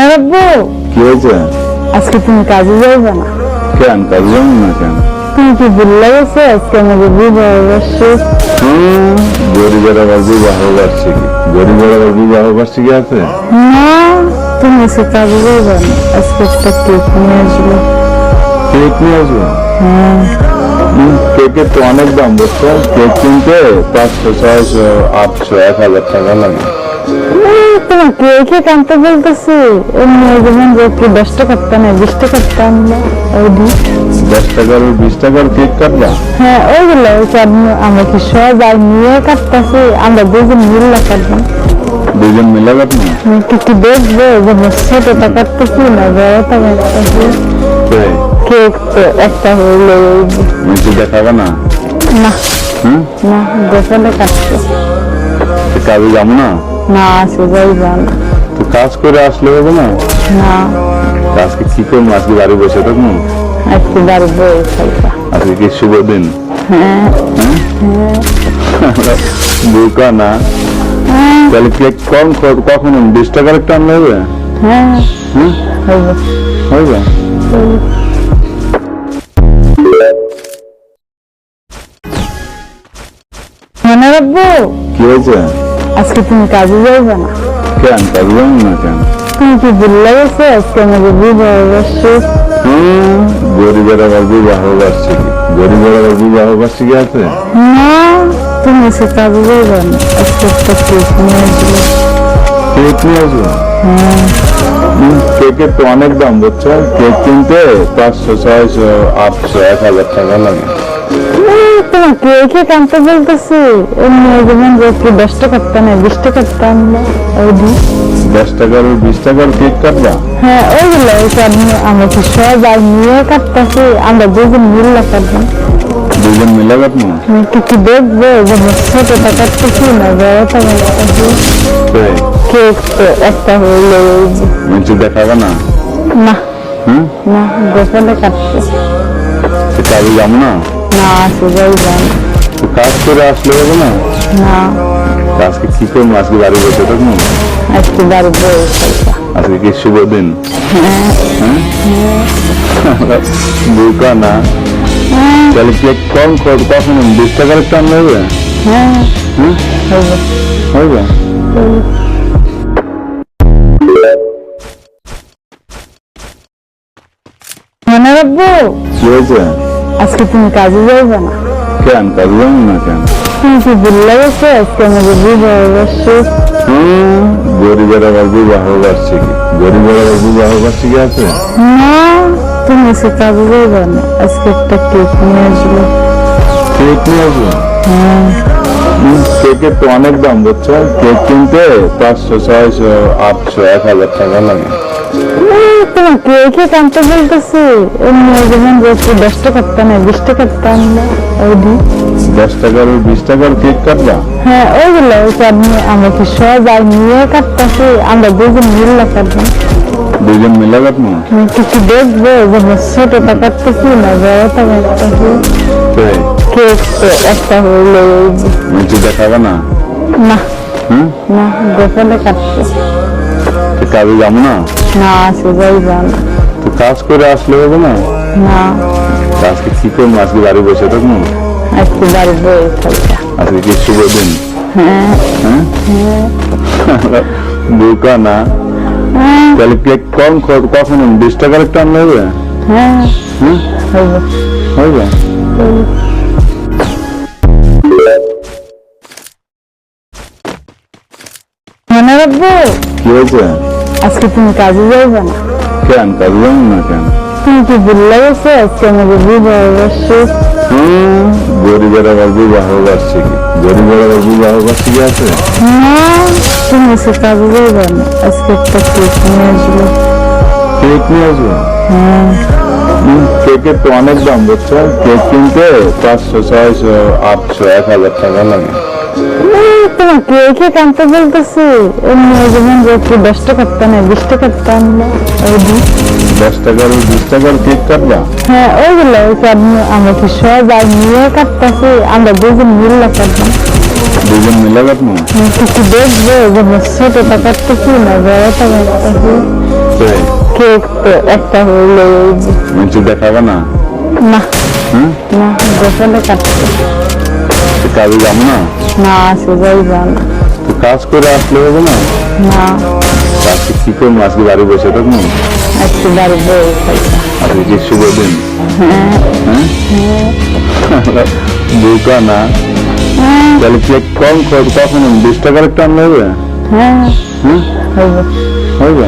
আব্বু কি হয়েছে? আজকে তুমি কাজে যাইবে না। কেন? কাজ যেমন না কেন? তুমি কি ভুলে গেছো আজকে আমাদের বিবাহ বার্ষিক গরিবের আবার বিবাহ বার্ষিকী গরিবের আবার বিবাহ বার্ষিকী আছে? না তুমি আজকে কাজে যাইবে না। আজকে একটা কেক নিয়ে আসব। কেক নিয়ে আসব? হ্যাঁ। কেকের তো অনেক দাম বুঝছ? কেক কিনতে পাঁচশো ছয়শো আটশো এক হাজার টাকা লাগে। তোমার কেকে কানতে বলতেছি। এমনি যেমন যে কি দশ টাকা না বিশ টাকা দশ টাকার বিশ টাকার কেক কাটবা? হ্যাঁ ওইগুলো আমরা কি সবাই নিয়ে কাটতেছি আমরা দুজন মিললে কাটবো। দুজন মিলে কাটবো? কি কি দেখবে যে ছোটটা কাটতেছি না বড়টা কাটতেছি। কেক তো একটা হইলে নিচে দেখাবে না? না। হুম? না গোপনে কাটছে কাজে যাব না? না আসে যাইবা তো কাজ করে আসলে হবে না? না। আজকে কি করব? আজকে বাড়ি বসে থাকব? আজকে বাড়ি বই খাইবা আজকে কি শুভ দিন? হ্যাঁ। বোকা না? হ্যাঁ। তাহলে কেক কম কখন বিশ টাকার একটা আনলে হবে? হ্যাঁ। হবে মনে রাখব? কি হয়েছে? আজকে তুমি কাজে যাইবে না। কেন? কাজ যেমন না কেন? তুমি কি ভুলে গেছো? আজকে আমাদের বিবাহ বার্ষিক গরিবের আবার বিবাহ বার্ষিকী গরিবের আবার বিবাহ বার্ষিকী আছে? না তুমি আজকে কাজে যাইবে না। আজকে একটা কেক নিয়ে আসব। কেক নিয়ে আসব? কেকের তো অনেক দাম বুঝছ? কেক কিনতে পাঁচশো ছয়শো আটশো এক হাজার টাকা লাগে। তোমার কেকে কানতে বলতেছি? এমনি যেমন কি দশ টাকা না বিশ টাকা আনলো ওইডি দশ টাকার বিশ টাকার কেক কাটবা? হ্যাঁ ওইগুলো ওই কারণে আমরা কি সবাই নিয়ে কাটতেছি আমরা দুজন মিললে কাটবো। দুজন মিলে কাটবো? তুমি কি কি দেখবে? যে ছোটটা কাটতেছি না বড়টা কাটতেছি। কেক একটা হইলে নিচে দেখাবে না? না। হুম? না গোপনে কাটছে কাজে যাব না? না কাজ করে আসলে হবে না? না। আজকে কি করব? আজকে বাড়ি বসে থাকব? আজকে বাড়ি বই আজকে কি শুভ দিন? হ্যাঁ? না। তাহলে কেক কম ক- কখন? বিশ টাকার একটা আনলে হ্যাঁ। হবে মনে রাখব? কি হয়েছে? আজকে তুমি কাজে যাইবে না? কেন? কাজ যেমন না কেন? তুমি কি ভুলে গেছো? আজকে আমাদের বিবাহ বার্ষিক গরিবের আবার বিবাহ বার্ষিকী গরিবের আবার বিবাহ বার্ষিকী আছে? না তুমি আজকে কাজে যাইবে না। আজকে একটা কেক নিয়ে আসব। কেক নিয়ে আসব? হুম, কেকের তো অনেক দাম বুঝছ? কেক কিনতে পাঁচশো ছয়শো আটশো এক হাজার টাকা লাগে। কেকে কানতে বলতেছি? এমনি যেমন কি দশ টাকা না বিশ টাকা আনলো ওইডি দশ টাকার বিশ টাকার কেক কাটবা? হ্যাঁ ওইগুলো ওই কারণে আমরা কি সবাই নিয়ে কাটতেছি আমরা দুজন মিললে কাটবো। দুজন মিলে কাটবো? তুমি কি কি দেখবে যে ছোটটা কাটতেছি না বড়টা কাটতেছি। কেক তো একটা হইলে নিচে দেখাবে না? না। হুম? না গোপনে কাটছে। তো কাজে যাব না? না আসে যাইবা তো কাজ করে আসলে হবে না? না। আজকে কি করব? আজকে বাড়ি বসে থাকব? আজকে বাড়ি বই খাইবা আজকে কি শুভ দিন? হ্যাঁ। হ্যাঁ? বোকা না? হ্যাঁ। তাহলে কেক কম কখন বিশ টাকার একটা আনলে হবে? হ্যাঁ। হবে মনে রাখব? কি হয়েছে? আজকে তুমি কাজে যাইবে না। কেন? কাজ যেমন না কেন? তুমি কি ভুলে গেছো? আজকে আমাদের বিবাহ বার্ষিক গরিবের আবার বিবাহ বার্ষিকী গরিবের আবার বিবাহ বার্ষিকী আছে? না তুমি আজকে কাজে যাইবে না। আজকে একটা কেক নিয়ে আসব। কেক নিয়ে আসব? হুম, কেকের তো অনেক দাম বুঝছ? কেক কিনতে পাঁচশো ছয়শো আটশো এক হাজার টাকা লাগে। তোমার কেকে কানতে বলতেছি? এমনি যেমন যে কি দশ টাকা না বিশ টাকা আনলো ওইডি দশ টাকার বিশ টাকার কেক কাটবা? হ্যাঁ ওইগুলো ওই আমরা কি সবাই নিয়ে কাটতেছি আমরা দুজন মিললে কাটবো। দুজন মিলে কাটবো? তুমি কি কি যে ছোটটা কাটতেছি না বড়টা কাটতেছি। কেক তো একটা হইলে দেখাবে না? না। না কাটতে কাজে যাম না? না সোজাই যান। কাজ করে আসলে হবে না? না। আজকে কি করব? আজকে বাড়ি বসে থাকব? একটু বাড়ি আজকে কি শুভ দিন? হ্যাঁ। হ্যাঁ? না? হ্যাঁ। তাহলে কেক কম কর কখন বিশ টাকার একটা আনলে হবে হ্যাঁ। হবে